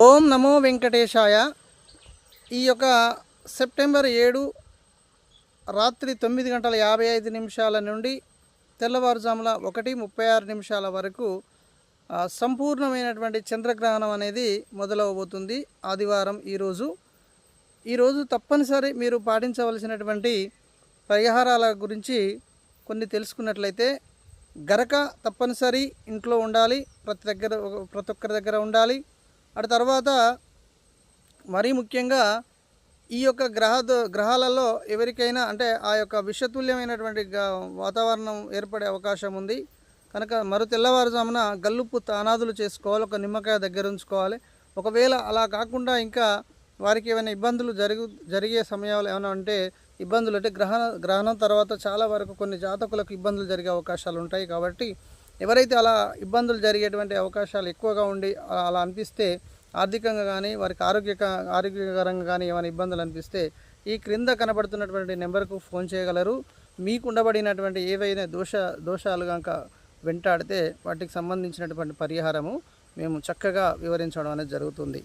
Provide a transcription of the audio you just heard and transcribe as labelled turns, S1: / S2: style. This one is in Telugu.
S1: ఓం నమో వెంకటేశాయ. ఈ యొక్క సెప్టెంబర్ ఏడు రాత్రి తొమ్మిది గంటల యాభై ఐదు నిమిషాల నుండి తెల్లవారుజామున ఒకటి ముప్పై ఆరు నిమిషాల వరకు సంపూర్ణమైనటువంటి చంద్రగ్రహణం అనేది మొదలవబోతుంది ఆదివారం ఈరోజు ఈరోజు తప్పనిసరి మీరు పాటించవలసినటువంటి పరిహారాల గురించి కొన్ని తెలుసుకున్నట్లయితే గరక తప్పనిసరి ఇంట్లో ఉండాలి ప్రతి దగ్గర ప్రతి ఒక్కరి దగ్గర ఉండాలి అటు తర్వాత మరీ ముఖ్యంగా ఈ యొక్క గ్రహ గ్రహాలలో ఎవరికైనా అంటే ఆ యొక్క విషతుల్యమైనటువంటి వాతావరణం ఏర్పడే అవకాశం ఉంది. కనుక మరు తెల్లవారుజామున గల్లుప్పు తానాదులు చేసుకోవాలి ఒక నిమ్మకాయ దగ్గర ఉంచుకోవాలి. ఒకవేళ అలా కాకుండా ఇంకా వారికి ఏమైనా ఇబ్బందులు జరుగు జరిగే సమయాలు ఏమైనా అంటే ఇబ్బందులు అంటే గ్రహణ గ్రహణం తర్వాత చాలా వరకు కొన్ని జాతకులకు ఇబ్బందులు జరిగే అవకాశాలు ఉంటాయి కాబట్టి ఎవరైతే అలా ఇబ్బందులు జరిగేటువంటి అవకాశాలు ఎక్కువగా ఉండి అలా- అనిపిస్తే ఆర్థికంగా కానీ వారికి ఆరోగ్య ఆరోగ్యకరంగా కానీ ఏమైనా ఇబ్బందులు అనిపిస్తే ఈ క్రింద కనబడుతున్నటువంటి నెంబర్కు ఫోన్ చేయగలరు. మీకు ఉండబడినటువంటి ఏవైనా దోష దోషాలు కనుక వెంటాడితే వాటికి సంబంధించినటువంటి పరిహారము మేము చక్కగా వివరించడం అనేది జరుగుతుంది.